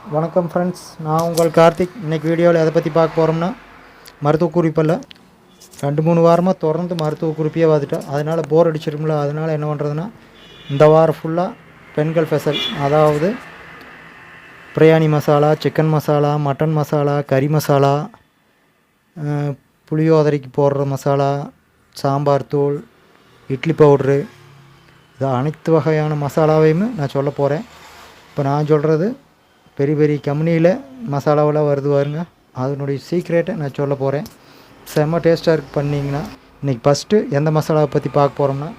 வணக்கம் ஃப்ரெண்ட்ஸ் நான் உங்கள் கார்த்திக். இன்றைக்கி வீடியோவில் எதை பற்றி பார்க்க போகிறோம்னா மருத்துவ குறிப்பில் ரெண்டு மூணு வாரமாக தொடர்ந்து மருத்துவ குறிப்பியே பார்த்துட்டோம் அதனால் போர் அடிச்சிருக்கும்ல அதனால் என்ன பண்ணுறதுன்னா இந்த வாரம் ஃபுல்லாக பெண்கள் ஸ்பெஷல் அதாவது பிரியாணி மசாலா சிக்கன் மசாலா மட்டன் மசாலா கறி மசாலா புளியோதரைக்கு போடுற மசாலா சாம்பார் தூள் இட்லி பவுட்ரு இது அனைத்து வகையான மசாலாவையுமே நான் சொல்ல போகிறேன் இப்போ நான் சொல்கிறது பெரிய பெரிய கம்பெனியில் மசாலாவெல்லாம் வருது பாருங்க. அதனுடைய சீக்ரெட்டை நான் சொல்ல போகிறேன் செம்ம டேஸ்ட்டாக இருக்குது பண்ணிங்கன்னா. இன்றைக்கி ஃபஸ்ட்டு எந்த மசாலாவை பற்றி பார்க்க போகிறோம்னா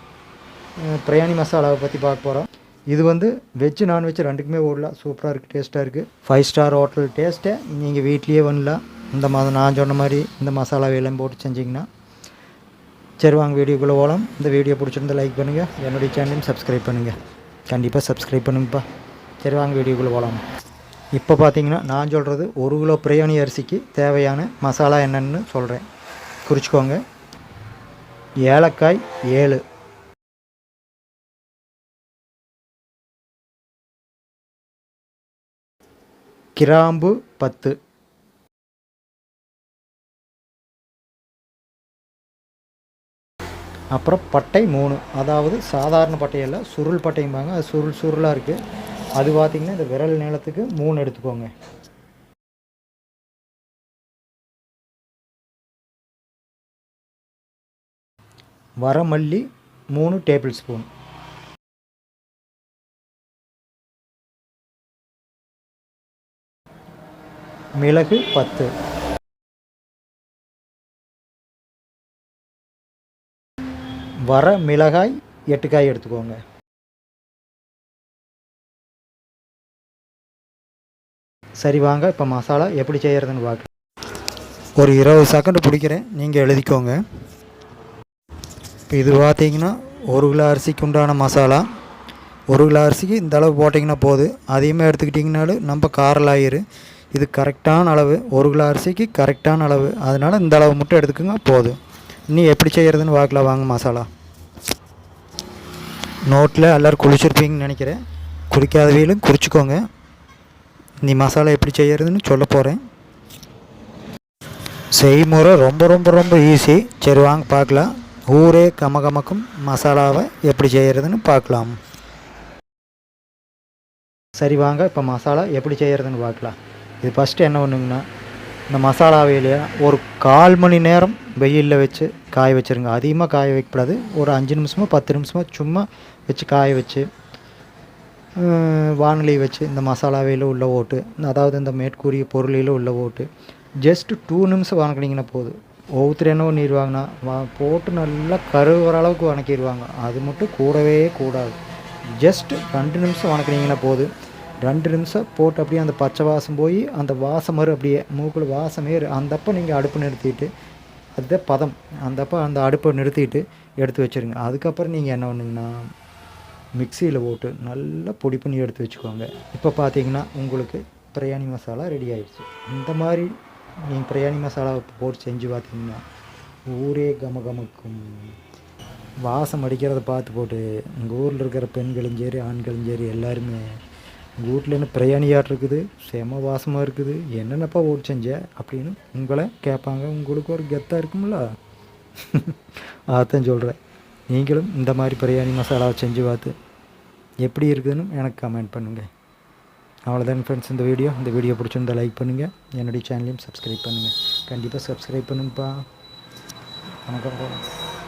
பிரியாணி மசாலாவை பற்றி பார்க்க போகிறோம் இது வந்து வெஜ்ஜு நான்வெஜ் ரெண்டுக்குமே ஓடலாம் சூப்பராக இருக்குது டேஸ்ட்டாக இருக்குது ஃபைவ் ஸ்டார் ஹோட்டல் டேஸ்ட்டை நீங்கள் வீட்லேயே பண்ணலாம் இந்த மாதிரி நான் சொன்ன மாதிரி இந்த மசாலாவை எல்லாம் போட்டு செஞ்சிங்கன்னா. சரி வாங்க வீடியோக்குள்ளே போகலாம் இந்த வீடியோ பிடிச்சிருந்தா லைக் பண்ணுங்கள் என்னுடைய சேனலையும் சப்ஸ்கிரைப் பண்ணுங்கள் கண்டிப்பாக சப்ஸ்கிரைப் பண்ணுங்கப்பா. சரி வாங்க வீடியோக்குள்ளே போகலாம் இப்போ பார்த்தீங்கன்னா நான் சொல்கிறது ஒரு கிலோ பிரியாணி அரிசிக்கு தேவையான மசாலா என்னென்னு சொல்கிறேன் குறிச்சிக்கோங்க. ஏலக்காய் ஏழு. கிராம்பு பத்து. அப்புறம் பட்டை மூணு. அதாவது சாதாரண பட்டையல்ல சுருள் பட்டைம்பாங்க. அது சுருள் சுருளாக இருக்குது அது பார்த்திங்கன்னா இந்த விரல் நீளத்துக்கு மூணு எடுத்துக்கோங்க. வரமல்லி மூணு டேபிள் ஸ்பூன். மிளகு பத்து. வர மிளகாய் எட்டு காய் எடுத்துக்கோங்க. சரி வாங்க இப்போ மசாலா எப்படி செய்கிறதுன்னு பார்க்க ஒரு இருபது செகண்ட் பிடிக்கிறேன். நீங்கள் எழுதிக்கோங்க. இப்போ இது பார்த்தீங்கன்னா ஒரு கிலோ அரிசிக்கு உண்டான மசாலா. ஒரு கிலோ அரிசிக்கு இந்த அளவு போட்டிங்கன்னா போதும் அதிகமாக எடுத்துக்கிட்டிங்கனாலும் நம்ம காரலாயிரு. இது கரெக்டான அளவு. ஒரு கிலோ அரிசிக்கு கரெக்டான அளவு. அதனால் இந்த அளவு மட்டும் எடுத்துக்கோங்க போதும். நீ எப்படி செய்கிறதுன்னு பார்க்கலாம். வாங்க மசாலா. நோட்டில் எல்லோரும் குளிச்சிருப்பீங்கன்னு நினைக்கிறேன். குடிக்காதவையிலும் குறிச்சிக்கோங்க நீ மசாலா எப்படி செய்கிறதுன்னு சொல்ல போகிறேன் செய்முறை ரொம்ப ரொம்ப ரொம்ப ஈஸி சரி வாங்க பார்க்கலாம். ஊரே கமகமக்கும் மசாலாவை எப்படி செய்கிறதுன்னு பார்க்கலாம். சரி வாங்க. இப்போ மசாலா எப்படி செய்கிறதுன்னு பார்க்கலாம். இது ஃபஸ்ட்டு என்ன பண்ணுங்கன்னா இந்த மசாலாவையிலே ஒரு கால் மணி நேரம் வெயிலில் வச்சு காய வச்சுருங்க. அதிகமாக காய வைக்கக்கூடாது. ஒரு அஞ்சு நிமிஷமோ பத்து நிமிஷமோ சும்மா வச்சு காய வச்சு வானிலை வச்சு இந்த மசாலாவையில் உள்ள ஓட்டு அதாவது இந்த மேற்கூறிய பொருளில் உள்ள ஓட்டு ஜஸ்ட் டூ நிமிஷம் வணக்கினீங்கன்னா போதும். ஒவ்வொருத்தர் என்ன பண்ணிடுவாங்கன்னா வா போட்டு நல்லா கருவுற அளவுக்கு வணக்கிடுவாங்க அது மட்டும் கூடவே கூடாது. ஜஸ்ட் ரெண்டு நிமிஷம் வணக்கினீங்கன்னா போதும். ரெண்டு நிமிஷம் போட்டு அப்படியே அந்த பச்சை வாசம் போய் அந்த வாசம் வரும் அப்படியே மூக்கில் வாசமே அந்தப்போ நீங்கள் அடுப்பு நிறுத்திட்டு அதுதான் பதம். அந்தப்போ அந்த அடுப்பை நிறுத்திட்டு எடுத்து வச்சுருங்க. அதுக்கப்புறம் நீங்கள் என்ன பண்ணுங்கன்னா மிக்சியில் போட்டு நல்லா பொடி பண்ணி எடுத்து வச்சுக்கோங்க இப்போ பார்த்தீங்கன்னா உங்களுக்கு பிரியாணி மசாலா ரெடி ஆகிடுச்சு இந்த மாதிரி நீங்கள் பிரியாணி மசாலாவை போட்டு செஞ்சு பார்த்தீங்கன்னா ஊரே கம கமக்கும் வாசம் அடிக்கிறத பார்த்து போட்டு உங்கள் ஊரில் இருக்கிற பெண்களும் சரி ஆண்களும் சரி எல்லாருமே உங்கள் வீட்டில் என்ன பிரியாணியாட் இருக்குது செம வாசமாக இருக்குது என்னென்னப்பா ஓட்டு செஞ்ச அப்படின்னு உங்களை கேட்பாங்க. உங்களுக்கு ஒரு கெத்தாக இருக்கும்ல? அதான் சொல்கிறேன் நீங்களும் இந்த மாதிரி பிரியாணி மசாலாவை செஞ்சு பார்த்து எப்படி இருக்குதுன்னு எனக்கு கமெண்ட் பண்ணுங்கள் அவ்வளோதான் ஃப்ரெண்ட்ஸ் இந்த வீடியோ இந்த வீடியோ பிடிச்சிருந்தால் லைக் பண்ணுங்கள் என்னுடைய சேனலையும் சப்ஸ்கிரைப் பண்ணுங்கள் கண்டிப்பாக சப்ஸ்கிரைப் பண்ணுங்கப்பா. வணக்கம்